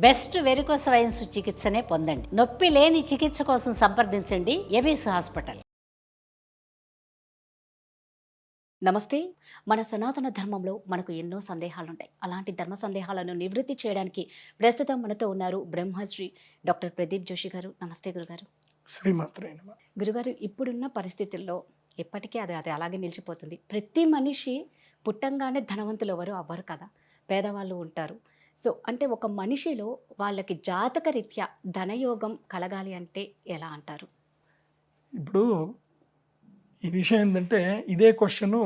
Best varicose wines చికిత్సనే పొందండి. నొప్పి లేని చికిత్స కోసం సంప్రదించండి. ఎబిస్ హాస్పిటల్. నమస్తే. మన సనాతన ధర్మంలో మనకు ఎన్నో సందేహాలు ఉంటాయి అలాంటి ధర్మ సందేహాలను నివృత్తి చేయడానికి ప్రస్తుతం మనతో ఉన్నారు బ్రహ్మశ్రీ డాక్టర్ ప్రదీప్ జోషి గారు. నమస్తే గురుగారు. గురుగారు ఇప్పుడున్న పరిస్థితుల్లో ఎప్పటికీ అది అది అలాగే నిలిచిపోతుంది. ప్రతి మనిషి పుట్టంగానే ధనవంతులు ఎవరు? అవ్వరు కదా. పేదవాళ్ళు ఉంటారు. సో అంటే ఒక మనిషిలో వాళ్ళకి జాతక రీత్యా ధనయోగం కలగాలి అంటే ఎలా అంటారు? ఇప్పుడు ఈ విషయం ఏంటంటే ఇదే క్వశ్చను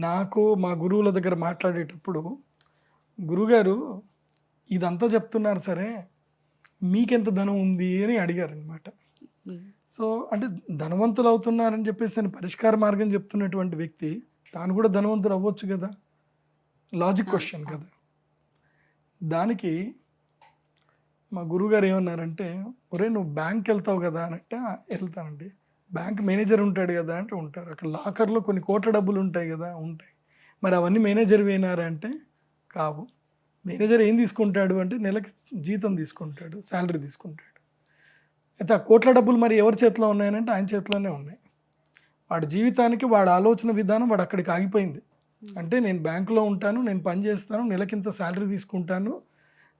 నాకు మా గురువుల దగ్గర మాట్లాడేటప్పుడు గురుగారు ఇదంతా చెప్తున్నారు సరే మీకెంత ధనం ఉంది అని అడిగారు అనమాట సో అంటే ధనవంతులు అవుతున్నారని చెప్పేసి అని పరిష్కార మార్గం చెప్తున్నటువంటి వ్యక్తి తాను కూడా ధనవంతులు అవ్వచ్చు కదా? Logic question. కదా. దానికి మా గురుగారు ఏమన్నారంటే ఒరే నువ్వు బ్యాంక్ వెళ్తావు కదా అని అంటే వెళ్తానండి. బ్యాంక్ మేనేజర్ ఉంటాడు కదా అంటే ఉంటారు. అక్కడ లాకర్లో కొన్ని కోట్ల డబ్బులు ఉంటాయి కదా ఉంటాయి. మరి అవన్నీ మేనేజర్ వేయినారా అంటే కావు. మేనేజర్ ఏం తీసుకుంటాడు అంటే నెలకి జీతం తీసుకుంటాడు శాలరీ తీసుకుంటాడు. అయితే ఆ కోట్ల డబ్బులు మరి ఎవరి చేతిలో ఉన్నాయనంటే ఆయన చేతిలోనే ఉన్నాయి. వాడి జీవితానికి వాడి ఆలోచన విధానం వాడు అక్కడికి ఆగిపోయింది. అంటే నేను బ్యాంకులో ఉంటాను నేను పని చేస్తాను నెలకింత శాలరీ తీసుకుంటాను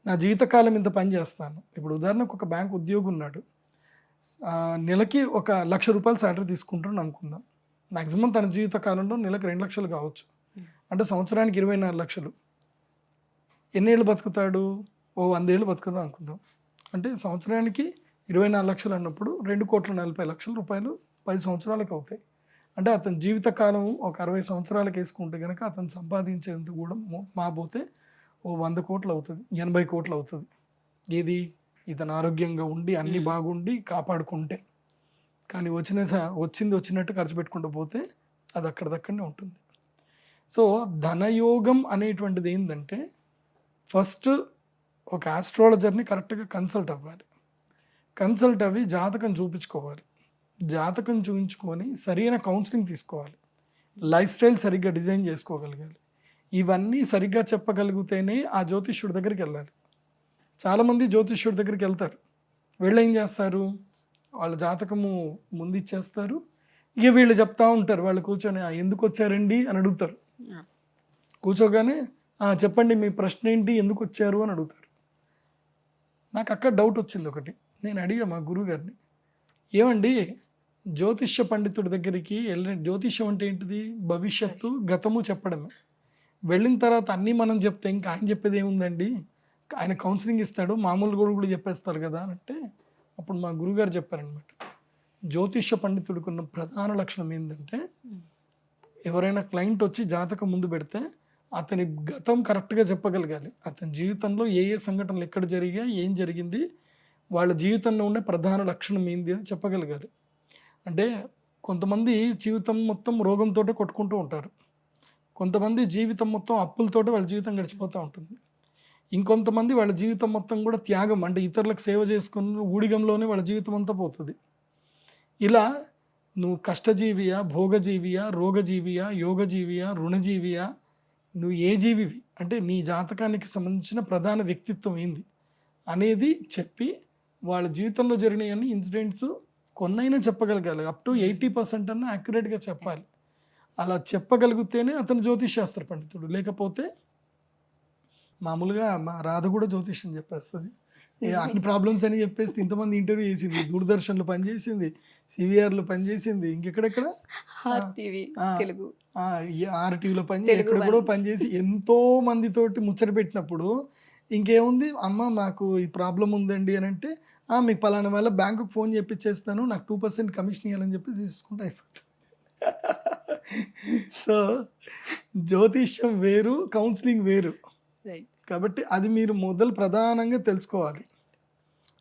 నా జీవితకాలం ఇంత పని చేస్తాను. ఇప్పుడు ఉదాహరణకు ఒక బ్యాంక్ ఉద్యోగి ఉన్నాడు. నెలకి ఒక లక్ష రూపాయలు శాలరీ తీసుకుంటాను అనుకుందాం. మ్యాక్సిమం తన జీవితకాలంలో నెలకు రెండు లక్షలు కావచ్చు. అంటే సంవత్సరానికి ఇరవై నాలుగు లక్షలు. ఎన్నేళ్ళు బతుకుతాడు? ఓ వందేళ్ళు బతుకుతాడు అనుకుందాం. అంటే సంవత్సరానికి ఇరవై నాలుగు లక్షలు అన్నప్పుడు రెండు కోట్ల నలభై లక్షల రూపాయలు పది సంవత్సరాలకు అవుతాయి. అంటే అతని జీవితకాలం ఒక అరవై సంవత్సరాలకు వేసుకుంటే కనుక అతను సంపాదించేంత కూడా మో- మాపోతే ఓ వంద కోట్లు అవుతుంది ఎనభై కోట్లు అవుతుంది. ఏది? ఇతను ఆరోగ్యంగా ఉండి అన్ని. బాగుండి కాపాడుకుంటే. కానీ వచ్చిన స- వచ్చింది వచ్చినట్టు ఖర్చు పెట్టుకుంటూ పోతే అది అక్కడిదక్కడనే ఉంటుంది. సో ధనయోగం అనేటువంటిది ఏంటంటే ఫస్ట్ ఒక ఆస్ట్రాలజర్ని కరెక్ట్గా కన్సల్ట్ అవ్వాలి. కన్సల్ట్ అవ్వి జాతకం చూపించుకోవాలి. జాతకం చూపించుకొని సరైన కౌన్సిలింగ్ తీసుకోవాలి. లైఫ్ స్టైల్ సరిగ్గా డిజైన్ చేసుకోగలగాలి. ఇవన్నీ సరిగ్గా చెప్పగలిగితేనే ఆ జ్యోతిష్యుడి దగ్గరికి వెళ్ళాలి. చాలామంది జ్యోతిష్యుడి దగ్గరికి వెళ్తారు. వీళ్ళు ఏం చేస్తారు? వాళ్ళ జాతకము ముందు ఇచ్చేస్తారు. ఇక వీళ్ళు చెప్తా ఉంటారు. వాళ్ళు కూర్చొని "ఆ, ఎందుకు వచ్చారండి? అని అడుగుతారు. కూర్చోగానే "ఆ, చెప్పండి మీ ప్రశ్న ఏంటి? ఎందుకు వచ్చారు? అని అడుగుతారు. నాకు అక్కడ డౌట్ వచ్చింది ఒకటి. నేను అడిగా మా గురువు గారిని ఏమండి జ్యోతిష్య పండితుడి దగ్గరికి వెళ్ళిన జ్యోతిష్యం అంటే ఏంటిది? భవిష్యత్తు గతము చెప్పడమే. వెళ్ళిన తర్వాత అన్నీ మనం చెప్తే ఇంకా ఆయన చెప్పేది ఏముందండి? ఆయన కౌన్సిలింగ్ ఇస్తాడు మామూలు కూడా కూడా చెప్పేస్తారు కదా అని అంటే అప్పుడు మా గురుగారు చెప్పారనమాట జ్యోతిష్య పండితుడికి ఉన్న ప్రధాన లక్షణం ఏంటంటే ఎవరైనా క్లయింట్ వచ్చి జాతకం ముందు పెడితే అతని గతం కరెక్ట్గా చెప్పగలగాలి. అతని జీవితంలో ఏ ఏ సంఘటనలు ఎక్కడ జరిగా ఏం జరిగింది వాళ్ళ జీవితంలో ఉండే ప్రధాన లక్షణం ఏంది అని చెప్పగలగాలి. అంటే కొంతమంది జీవితం మొత్తం రోగంతో కొట్టుకుంటూ ఉంటారు. కొంతమంది జీవితం మొత్తం అప్పులతోటి వాళ్ళ జీవితం గడిచిపోతూ ఉంటుంది. ఇంకొంతమంది వాళ్ళ జీవితం మొత్తం కూడా త్యాగం అంటే ఇతరులకు సేవ చేసుకుని ఊడిగంలోనే వాళ్ళ జీవితం అంతా పోతుంది. ఇలా నువ్వు కష్టజీవియా భోగజీవియా రోగజీవియా యోగజీవియా రుణజీవియా నువ్వు ఏ జీవివి అంటే నీ జాతకానికి సంబంధించిన ప్రధాన వ్యక్తిత్వం ఏంది అనేది చెప్పి వాళ్ళ జీవితంలో జరిగిన అన్ని ఇన్సిడెంట్స్ కొన్నైనా చెప్పగలగాలి. అప్ టు ఎయిటీ పర్సెంట్ అన్న యాక్యురేట్గా చెప్పాలి. అలా చెప్పగలిగితేనే అతను జ్యోతిష్ శాస్త్ర పండితుడు. లేకపోతే మామూలుగా మా రాధ కూడా జ్యోతిష్యం చెప్పేస్తుంది. అన్ని ప్రాబ్లమ్స్ అని చెప్పేసి ఇంతమంది ఇంటర్వ్యూ చేసింది. దూరదర్శన్లో పనిచేసింది. సివిఆర్లో పనిచేసింది. ఇంకెక్కడెక్కడ? ఆర్టీవీలో పని తెలుగు ఎక్కడెక్కడో వాళ్ళు. పనిచేసి ఎంతో మందితోటి ముచ్చట పెట్టినప్పుడు ఇంకేముంది? అమ్మ నాకు ఈ ప్రాబ్లం ఉందండి అని అంటే "ఆ, మీకు పలానా వల్ల బ్యాంకుకి ఫోన్ చేపించేస్తాను నాకు టూ పర్సెంట్ కమిషన్ ఇవ్వాలని చెప్పి తీసుకుంటే అయిపోతుంది. సో జ్యోతిష్యం వేరు కౌన్సిలింగ్ వేరు. కాబట్టి అది మీరు మొదలు ప్రధానంగా తెలుసుకోవాలి.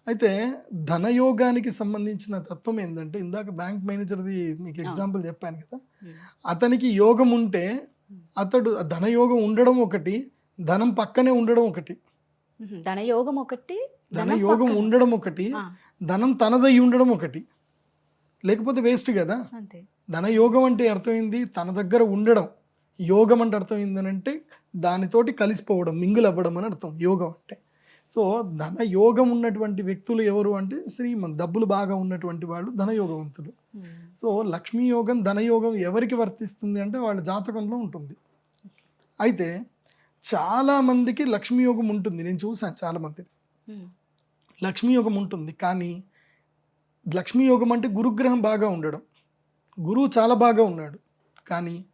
అయితే ధనయోగానికి సంబంధించిన తత్వం ఏంటంటే ఇందాక బ్యాంక్ మేనేజర్ది మీకు ఎగ్జాంపుల్ చెప్పాను కదా. అతనికి యోగం ఉంటే అతడు ధనయోగం ఉండడం ఒకటి ధనం పక్కనే ఉండడం ఒకటి. ధనయోగం ఒకటి ధనయోగం పక్కన. ఉండడం ఒకటి ధనం తనదై ఉండడం ఒకటి. లేకపోతే వేస్ట్ కదా. అంతే. ధనయోగం అంటే అర్థమైంది తన దగ్గర ఉండడం. యోగం అంటే అర్థం ఏంటంటే దానితోటి కలిసిపోవడం మింగులు అవ్వడం అని అర్థం. యోగం అంటే. సో ధన యోగం ఉన్నటువంటి వ్యక్తులు ఎవరు అంటే శ్రీమంత్ డబ్బులు బాగా ఉన్నటువంటి వాళ్ళు ధనయోగవంతులు సో లక్ష్మీ యోగం ధనయోగం ఎవరికి వర్తిస్తుంది అంటే వాళ్ళ జాతకంలో ఉంటుంది. అయితే చాలా మందికి లక్ష్మీ యోగం ఉంటుంది. నేను చూసాను చాలా మంది లక్ష్మీ యోగం ఉంటుంది. కానీ లక్ష్మీ యోగం అంటే గురుగ్రహం బాగా ఉండడం. గురువు చాలా బాగా ఉన్నాడు. కానీ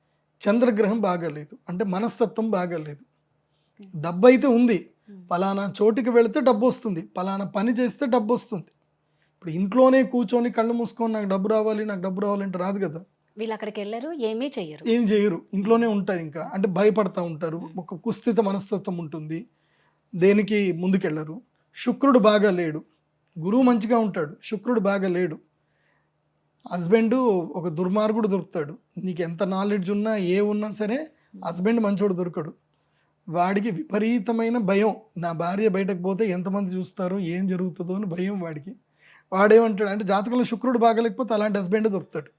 చంద్రగ్రహం బాగాలేదు అంటే మనస్తత్వం బాగాలేదు డబ్బు అయితే ఉంది. పలానా చోటికి వెళితే డబ్బు వస్తుంది. పలానా పని చేస్తే డబ్బు వస్తుంది. ఇప్పుడు ఇంట్లోనే కూర్చొని కళ్ళు మూసుకొని నాకు డబ్బు రావాలి నాకు డబ్బు రావాలంటే రాదు కదా. వీళ్ళు అక్కడికి వెళ్ళరు ఏమీ చెయ్యరు. ఏం చేయరు ఇంట్లోనే ఉంటారు ఇంకా. అంటే భయపడతా ఉంటారు. ఒక కుస్థిత మనస్తత్వం ఉంటుంది. దేనికి ముందుకెళ్ళరు? శుక్రుడు బాగా లేడు. గురువు మంచిగా ఉంటాడు. శుక్రుడు బాగా లేడు. హస్బెండ్ ఒక దుర్మార్గుడు దొరుకుతాడు. నీకు ఎంత నాలెడ్జ్ ఉన్నా ఏ ఉన్నా సరే హస్బెండ్ మంచోడు దొరకడు. వాడికి విపరీతమైన భయం. నా భార్య బయటకు పోతే ఎంతమంది చూస్తారో ఏం జరుగుతుందో అని భయం వాడికి. వాడేమంటాడు అంటే జాతకంలో శుక్రుడు బాగాలేకపోతే అలాంటి హస్బెండ్ దొరుకుతాడు.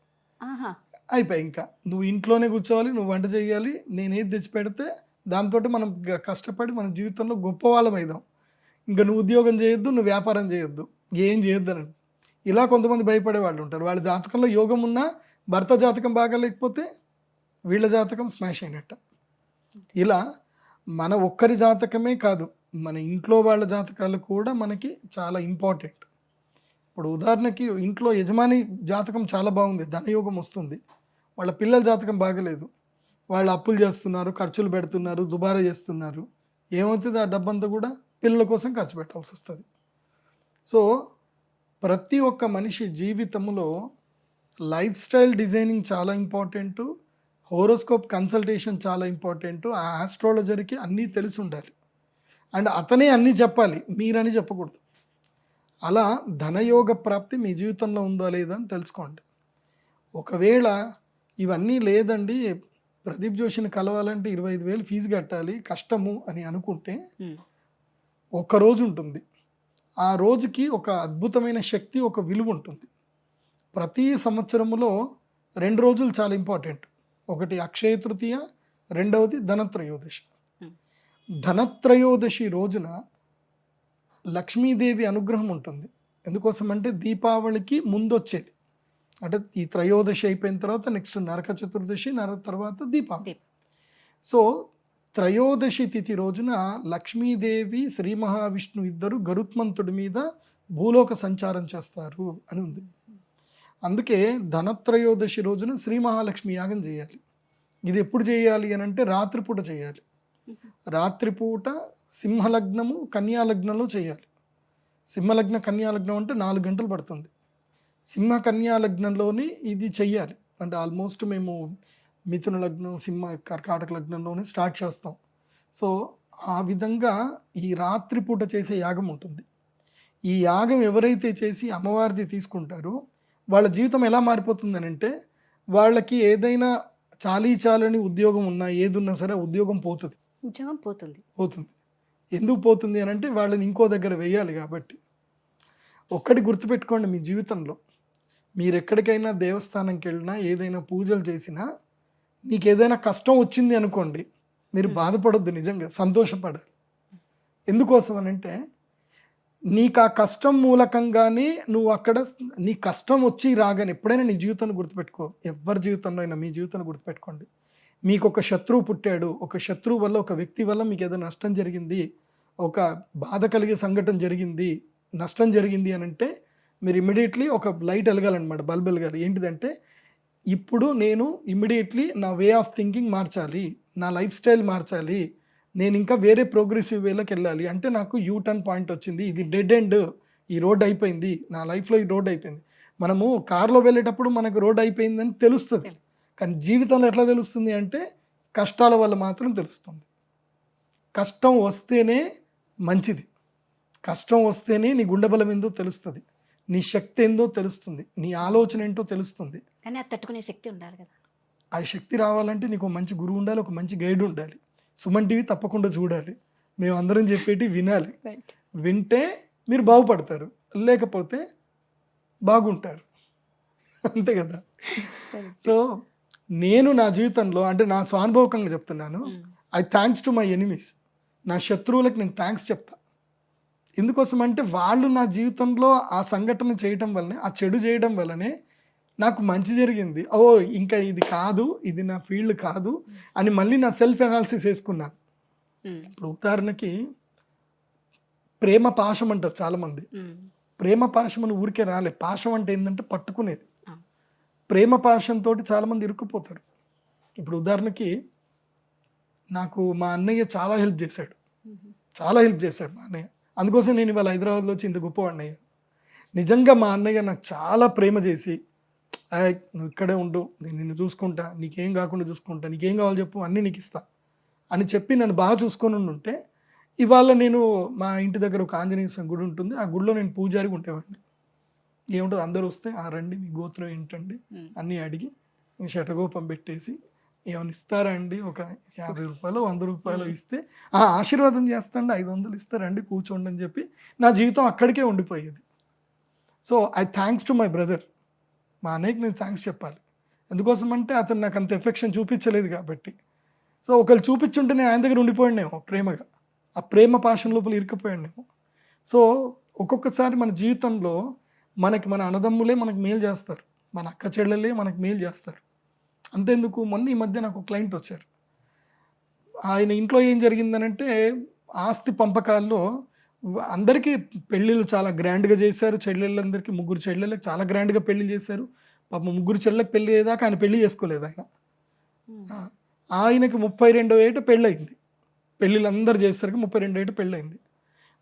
అయిపోయి ఇంకా నువ్వు ఇంట్లోనే కూర్చోవాలి నువ్వు వంట చేయాలి నేను ఏది తెచ్చి పెడితే దాంతో మనం కష్టపడి మన జీవితంలో గొప్ప వాళ్ళం అయిదాం. ఇంకా నువ్వు ఉద్యోగం చేయొద్దు నువ్వు వ్యాపారం చేయొద్దు. ఏం చేయొద్దు అని ఇలా కొంతమంది భయపడే వాళ్ళు ఉంటారు. వాళ్ళ జాతకంలో యోగం ఉన్నా భర్త జాతకం బాగా లేకపోతే వీళ్ళ జాతకం స్మాష్ అయినట్ట. ఇలా మన ఒక్కరి జాతకమే కాదు మన ఇంట్లో వాళ్ళ జాతకాలు కూడా మనకి చాలా ఇంపార్టెంట్. ఇప్పుడు ఉదాహరణకి ఇంట్లో యజమాని జాతకం చాలా బాగుంది ధనయోగం వస్తుంది. వాళ్ళ పిల్లల జాతకం బాగలేదు. వాళ్ళు అప్పులు చేస్తున్నారు ఖర్చులు పెడుతున్నారు దుబారా చేస్తున్నారు. ఏమవుతుంది ఆ డబ్బంతా కూడా? పిల్లల కోసం ఖర్చు పెట్టాల్సి వస్తుంది. సో ప్రతి ఒక్క మనిషి జీవితంలో లైఫ్ స్టైల్ డిజైనింగ్ చాలా ఇంపార్టెంటు హోరోస్కోప్ కన్సల్టేషన్ చాలా ఇంపార్టెంట్ ఆ ఆస్ట్రాలజర్కి అన్నీ తెలిసి ఉండాలి. అండ్ అతనే అన్నీ చెప్పాలి మీరని చెప్పకూడదు. అలా ధనయోగ ప్రాప్తి మీ జీవితంలో ఉందా లేదా అని తెలుసుకోండి. ఒకవేళ ఇవన్నీ లేదండి ప్రదీప్ జోషిని కలవాలంటే ఇరవై ఐదు వేలు ఫీజు కట్టాలి కష్టము అని అనుకుంటే ఒక రోజు ఉంటుంది. ఆ రోజుకి ఒక అద్భుతమైన శక్తి ఒక విలువ ఉంటుంది. ప్రతి సంవత్సరములో రెండు రోజులు చాలా ఇంపార్టెంట్. ఒకటి అక్షయ తృతీయ రెండవది ధనత్రయోదశి. ధనత్రయోదశి రోజున లక్ష్మీదేవి అనుగ్రహం ఉంటుంది. ఎందుకోసం అంటే దీపావళికి ముందు వచ్చేది అంటే ఈ త్రయోదశి అయిపోయిన తర్వాత నెక్స్ట్ నరక చతుర్దశి నర తర్వాత దీపావళి. దీప్. సో త్రయోదశి తిథి రోజున లక్ష్మీదేవి శ్రీ మహావిష్ణు ఇద్దరు గరుత్మంతుడి మీద భూలోక సంచారం చేస్తారు అని ఉంది. అందుకే ధనత్రయోదశి రోజున శ్రీ మహాలక్ష్మి యాగం చేయాలి. ఇది ఎప్పుడు చేయాలి అని అంటే రాత్రిపూట చేయాలి. రాత్రిపూట సింహలగ్నము కన్యాలగ్నంలో చేయాలి. సింహలగ్న కన్యాలగ్నం అంటే నాలుగు గంటలు పడుతుంది. సింహ కన్యాలగ్నంలోని ఇది చెయ్యాలి. అంటే ఆల్మోస్ట్ మేము మిథున లగ్నం సింహ కర్కాటక లగ్నంలోనే స్టార్ట్ చేస్తాం. సో ఆ విధంగా ఈ రాత్రిపూట చేసే యాగం ఉంటుంది. ఈ యాగం ఎవరైతే చేసి అమ్మవారిది తీసుకుంటారో వాళ్ళ జీవితం ఎలా మారిపోతుందని అంటే వాళ్ళకి ఏదైనా చాలీ చాలని ఉద్యోగం ఉన్నా ఏది ఉన్నా సరే ఉద్యోగం పోతుంది. ఉద్యోగం పోతుంది. పోతుంది. ఎందుకు పోతుంది అని అంటే వాళ్ళని ఇంకో దగ్గర వేయాలి కాబట్టి. ఒక్కటి గుర్తుపెట్టుకోండి మీ జీవితంలో. మీరు ఎక్కడికైనా దేవస్థానంకి వెళ్ళినా ఏదైనా పూజలు చేసినా మీకు ఏదైనా కష్టం వచ్చింది అనుకోండి మీరు బాధపడొద్దు నిజంగా సంతోషపడాలి. ఎందుకోసం అని అంటే నీకు ఆ కష్టం మూలకంగానే నువ్వు అక్కడ నీ కష్టం వచ్చి రాగానే ఎప్పుడైనా నీ జీవితాన్ని గుర్తుపెట్టుకో ఎవరి జీవితంలో అయినా మీ జీవితాన్ని గుర్తుపెట్టుకోండి. మీకు ఒక శత్రువు పుట్టాడు ఒక శత్రువు వల్ల ఒక వ్యక్తి వల్ల మీకు ఏదో నష్టం జరిగింది ఒక బాధ కలిగే సంఘటన జరిగింది నష్టం జరిగింది అని అంటే మీరు ఇమ్మీడియట్లీ ఒక లైట్ వెలగాలన్నమాట బల్బ్ వెలగాలి. ఏంటిదంటే ఇప్పుడు నేను ఇమ్మీడియట్లీ నా వే ఆఫ్ థింకింగ్ మార్చాలి నా లైఫ్ స్టైల్ మార్చాలి నేను ఇంకా వేరే ప్రోగ్రెసివ్ వేలోకి వెళ్ళాలి. అంటే నాకు యూ టర్న్ పాయింట్ వచ్చింది. ఇది డెడ్ ఎండ్ ఈ రోడ్ అయిపోయింది. నా లైఫ్లో ఈ రోడ్ అయిపోయింది. మనము కార్లో వెళ్ళేటప్పుడు మనకు రోడ్ అయిపోయిందని తెలుస్తుంది. తెలుసు. కానీ జీవితంలో ఎట్లా తెలుస్తుంది అంటే కష్టాల వల్ల మాత్రం తెలుస్తుంది. కష్టం వస్తేనే మంచిది. కష్టం వస్తేనే నీ గుండె బలం ఏందో తెలుస్తుంది? నీ శక్తి ఏందో తెలుస్తుంది. నీ ఆలోచన ఏంటో తెలుస్తుంది. కానీ అది తట్టుకునే శక్తి ఉండాలి కదా. ఆ శక్తి రావాలంటే నీకు ఒక మంచి గురువు ఉండాలి ఒక మంచి గైడ్ ఉండాలి. సుమన్ టీవీ తప్పకుండా చూడాలి. మేము అందరం చెప్పేటి వినాలి. వింటే మీరు బాగుపడతారు. లేకపోతే బాగుంటారు. అంతే కదా. సో నేను నా జీవితంలో అంటే నా స్వానుభవకంగా చెప్తున్నాను. I thanks to my enemies నా శత్రువులకు నేను థ్యాంక్స్ చెప్తా. ఎందుకోసం అంటే వాళ్ళు నా జీవితంలో ఆ సంఘటన చేయటం వల్లనే ఆ చెడు చేయడం వల్లనే నాకు మంచి జరిగింది. ఓ ఇంకా ఇది కాదు ఇది నా ఫీల్డ్ కాదు అని మళ్ళీ నా సెల్ఫ్ అనాలిసిస్ వేసుకున్నాను ఇప్పుడు ఉదాహరణకి ప్రేమ పాశం అంటారు చాలామంది. ప్రేమ పాశం ఊరికే రాలే. పాశం అంటే ఏంటంటే పట్టుకునేది. ప్రేమ పాశంతో చాలామంది ఇరుక్కుపోతారు. ఇప్పుడు ఉదాహరణకి నాకు మా అన్నయ్య చాలా హెల్ప్ చేశాడు. చాలా హెల్ప్ చేశాడు మా అన్నయ్య. అందుకోసం నేను ఇవాళ హైదరాబాద్లో వచ్చి ఇంత గొప్పవాడిని. అయ్యాను నిజంగా మా అన్నయ్య నాకు చాలా ప్రేమ చేసి "ఏయ్, నువ్వు ఇక్కడే ఉండు నేను నిన్ను చూసుకుంటా నీకేం కాకుండా చూసుకుంటా నీకేం కావాలో చెప్పు అన్నీ నీకు ఇస్తా అని చెప్పి నన్ను బాగా చూసుకొని ఉంటే ఇవాళ నేను మా ఇంటి దగ్గర ఒక ఆంజనేయ స్వామి గుడి ఉంటుంది. ఆ గుడిలో నేను పూజారిగా ఉండేవాడిని. ఏముంటుంది? అందరూ వస్తే ఆ రండి మీ గోత్రం ఏంటండి. అన్నీ అడిగి శటగోపం పెట్టేసి ఏమైనా ఇస్తారా అండి ఒక యాభై రూపాయలు వంద రూపాయలు ఇస్తే ఆ ఆశీర్వాదం చేస్తాండి ఐదు వందలు ఇస్తారండి కూర్చోండి అని చెప్పి నా జీవితం అక్కడికే ఉండిపోయేది. So I thanks to my brother. మా అన్నయ్యకి నేను థ్యాంక్స్ చెప్పాలి. ఎందుకోసం అంటే అతను నాకు అంత ఎఫెక్షన్ చూపించలేదు కాబట్టి. సో ఒకళ్ళు చూపించుంటే నేను ఆయన దగ్గర ఉండిపోయానేమో ప్రేమగా. ఆ ప్రేమ పాషం లోపల ఇరుక్కుపోయానేమో సో ఒక్కొక్కసారి మన జీవితంలో మనకి మన అన్నదమ్ములే మనకు మేలు చేస్తారు. మన అక్క చెల్లెలే మనకు మేలు చేస్తారు. అంతేందుకు? మొన్న ఈ మధ్య నాకు క్లయింట్ వచ్చారు. ఆయన ఇంట్లో ఏం జరిగిందనంటే ఆస్తి పంపకాల్లో అందరికీ పెళ్ళిళ్ళు చాలా గ్రాండ్గా చేశారు. చెల్లెళ్ళందరికీ ముగ్గురు చెల్లెళ్ళకి చాలా గ్రాండ్గా పెళ్ళి చేశారు. పాప ముగ్గురు చెల్లెలకు పెళ్ళి అయ్యేదాకా ఆయన పెళ్ళి చేసుకోలేదు ఆయన. ఆయనకి ముప్పై రెండో ఏట పెళ్ళయింది. పెళ్ళిళ్ళు అందరు చేసరికి ముప్పై రెండో ఏట పెళ్ళయింది.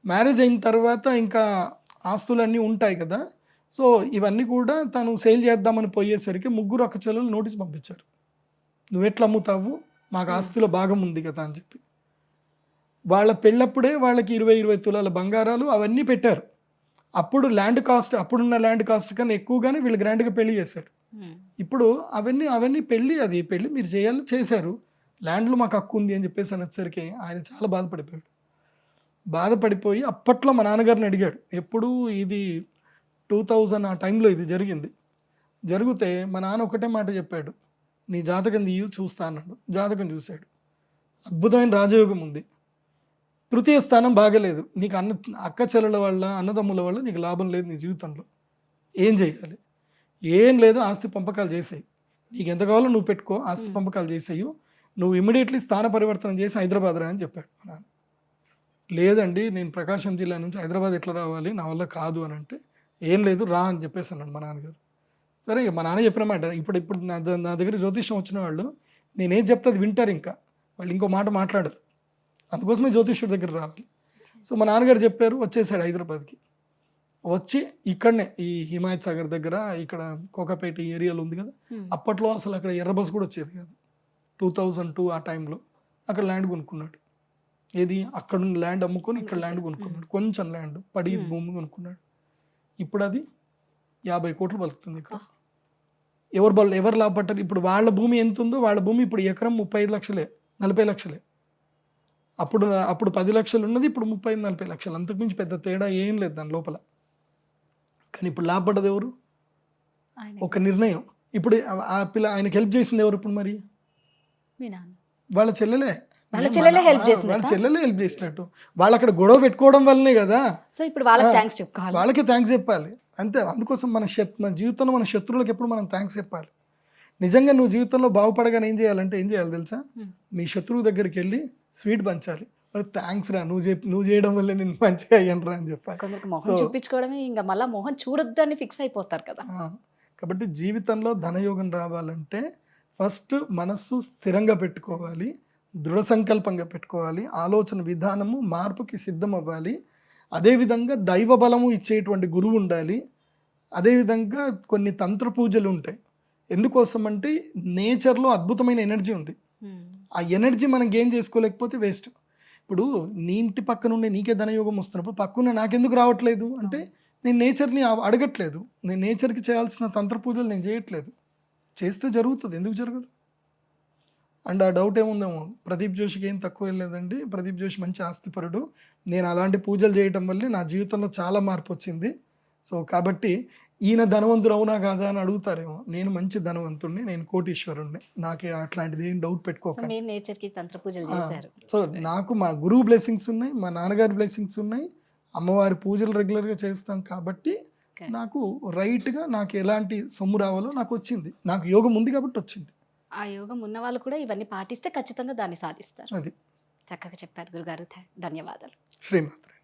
మ్యారేజ్ అయిన తర్వాత ఇంకా ఆస్తులన్నీ ఉంటాయి కదా సో ఇవన్నీ కూడా తను సేల్ చేద్దామని పోయేసరికి ముగ్గురు అక్క చెల్లెలు నోటీస్ పంపించారు. నువ్వు ఎట్లా అమ్ముతావు మాకు ఆస్తిలో భాగం ఉంది కదా అని చెప్పి. వాళ్ళ పెళ్ళప్పుడే వాళ్ళకి ఇరవై ఇరవై తులాల బంగారాలు అవన్నీ పెట్టారు. అప్పుడు ల్యాండ్ కాస్ట్ అప్పుడున్న ల్యాండ్ కాస్ట్ కన్నా ఎక్కువగానే వీళ్ళు గ్రాండ్గా పెళ్ళి చేశారు. ఇప్పుడు అవన్నీ అవన్నీ పెళ్ళి అది పెళ్ళి మీరు చేయాలి చేశారు. ల్యాండ్లో మాకు హక్కు ఉంది అని చెప్పేసి అనేసరికి ఆయన చాలా బాధపడిపోయాడు. బాధపడిపోయి అప్పట్లో మా నాన్నగారిని అడిగాడు ఎప్పుడు ఇది టూ థౌజండ్ ఆ టైంలో ఇది జరిగింది. జరిగితే మా నాన్న ఒకటే మాట చెప్పాడు. నీ జాతకం తీయు చూస్తా అన్నాడు. జాతకం చూశాడు. అద్భుతమైన రాజయోగం ఉంది. తృతీయ స్థానం బాగలేదు. నీకు అన్న అక్క చెల్లెల వల్ల అన్నదమ్ముల వల్ల నీకు లాభం లేదు నీ జీవితంలో. ఏం చేయాలి? ఏం లేదు ఆస్తి పంపకాలు చేసాయి. నీకు ఎంత కావాలో నువ్వు పెట్టుకో ఆస్తి పంపకాలు చేసేయు. నువ్వు ఇమ్మీడియట్లీ స్థాన పరివర్తన చేసి హైదరాబాద్ రా అని చెప్పాడు మా నాన్న. లేదండి నేను ప్రకాశం జిల్లా నుంచి హైదరాబాద్ ఎట్లా రావాలి? నా వల్ల కాదు అని అంటే ఏం లేదు రా అని చెప్పేసి అన్నాడు మా నాన్నగారు. సరే ఇక మా నాన్న చెప్పిన మాట ఇప్పుడు ఇప్పుడు నా నా దగ్గర జ్యోతిష్యం వచ్చిన వాళ్ళు నేనేం చెప్తే అది వింటారు ఇంకా. వాళ్ళు ఇంకో మాట మాట్లాడరు. అందుకోసమే జ్యోతిష్యుడి దగ్గర రావాలి. సో మా నాన్నగారు చెప్పారు వచ్చేసాడు హైదరాబాద్కి. వచ్చి ఇక్కడనే ఈ హిమాయత్ సాగర్ దగ్గర ఇక్కడ కోకాపేట ఏరియాలో ఉంది కదా అప్పట్లో అసలు అక్కడ ఎర్ర బస్ కూడా వచ్చేది కాదు. టూ థౌజండ్ టూ ఆ టైంలో అక్కడ ల్యాండ్ కొనుక్కున్నాడు. ఏది? అక్కడ ల్యాండ్ అమ్ముకొని ఇక్కడ ల్యాండ్ కొనుక్కున్నాడు. కొంచెం ల్యాండ్ పడి. భూమి కొనుక్కున్నాడు. ఇప్పుడు అది యాభై కోట్లు పలుకుతుంది ఇక్కడ. ఎవరు బల్ ఎవరు లాభపడ్డారు? ఇప్పుడు వాళ్ళ భూమి ఎంత ఉందో వాళ్ళ భూమి ఇప్పుడు ఎకరం ముప్పై ఐదు లక్షలే నలభై లక్షలే. అప్పుడు అప్పుడు పది లక్షలు ఉన్నది ఇప్పుడు ముప్పై ఐదు నలభై లక్షలు. అంతకుమించి పెద్ద తేడా ఏం లేదు దాని లోపల. కానీ ఇప్పుడు లాభపడ్డది ఎవరు. ఒక నిర్ణయం. ఇప్పుడు ఆ- పిల్ల ఆయనకి హెల్ప్ చేసింది ఎవరు ఇప్పుడు మరి? వాళ్ళ చెల్లెలే? వాళ్ళ చెల్లెలే ఆ, చేసిందట? వాళ్ళ చెల్లెలే హెల్ప్ చేసినట్టు. వాళ్ళు అక్కడ గొడవ పెట్టుకోవడం వల్లనే కదా. సో ఇప్పుడు వాళ్ళకి థ్యాంక్స్ చెప్పుకోవాలి. వాళ్ళకి థ్యాంక్స్ చెప్పాలి. అంతే అందుకోసం మన శత్ మన జీవితంలో మన శత్రువులకు ఎప్పుడు మనం థ్యాంక్స్ చెప్పాలి. నిజంగా నువ్వు జీవితంలో బాగుపడగానే ఏం చేయాలంటే ఏం చేయాలి తెలుసా. మీ శత్రువు దగ్గరికి వెళ్ళి స్వీట్ పంచాలి. థ్యాంక్స్ రా నువ్వు చెప్పి నువ్వు చేయడం వల్ల నేను మంచిగా అయ్యాను రా అని చెప్పాలి. కొందరికి మొహం చూపించుకోవడమే ఇంకా మళ్ళీ మొహం చూడొద్దు అని ఫిక్స్ అయిపోతారు కదా. కాబట్టి జీవితంలో ధనయోగం రావాలంటే ఫస్ట్ మనస్సు స్థిరంగా పెట్టుకోవాలి. దృఢ సంకల్పంగా పెట్టుకోవాలి. ఆలోచన విధానము మార్పుకి సిద్ధం అవ్వాలి అదేవిధంగా దైవ బలము ఇచ్చేటువంటి గురువు ఉండాలి. అదేవిధంగా కొన్ని తంత్ర పూజలు ఉంటాయి. ఎందుకోసం అంటే నేచర్లో అద్భుతమైన ఎనర్జీ ఉంది. ఆ ఎనర్జీ మనం గెయిన్ చేసుకోలేకపోతే వేస్ట్. ఇప్పుడు నీ ఇంటి పక్కన ఉండే నీకే ధనయోగం వస్తున్నప్పుడు పక్కన నాకెందుకు రావట్లేదు? అంటే నేను నేచర్ని అడగట్లేదు. నేను నేచర్కి చేయాల్సిన తంత్ర పూజలు నేను చేయట్లేదు. చేస్తే జరుగుతుంది. ఎందుకు జరగదు? అండ్ ఆ డౌట్ ఏముందేమో? ప్రదీప్ జోషికి ఏం తక్కువ లేదండి. ప్రదీప్ జోషి మంచి ఆస్తిపరుడు. నేను అలాంటి పూజలు చేయటం వల్లే నా జీవితంలో చాలా మార్పు వచ్చింది. సో కాబట్టి ఈయన ధనవంతుడు అవునా కాదా అని అడుగుతారేమో. నేను మంచి ధనవంతుడిని నేను కోటీశ్వరుణ్ణి. నాకే అట్లాంటిది ఏం డౌట్ పెట్టుకోకండి సో నాకు మా గురువు బ్లెస్సింగ్స్ ఉన్నాయి మా నాన్నగారి బ్లెస్సింగ్స్ ఉన్నాయి. అమ్మవారి పూజలు రెగ్యులర్గా చేస్తాం కాబట్టి. నాకు రైట్గా నాకు ఎలాంటి సొమ్ము రావాలో నాకు వచ్చింది. నాకు యోగం ఉంది కాబట్టి వచ్చింది. ఆ యోగం ఉన్న వాళ్ళు కూడా ఇవన్నీ పాటిస్తే ఖచ్చితంగా దాన్ని సాధిస్తారు. అది. చక్కగా చెప్పారు గురుగారు. ధన్యవాదాలు. శ్రీమాత్రే.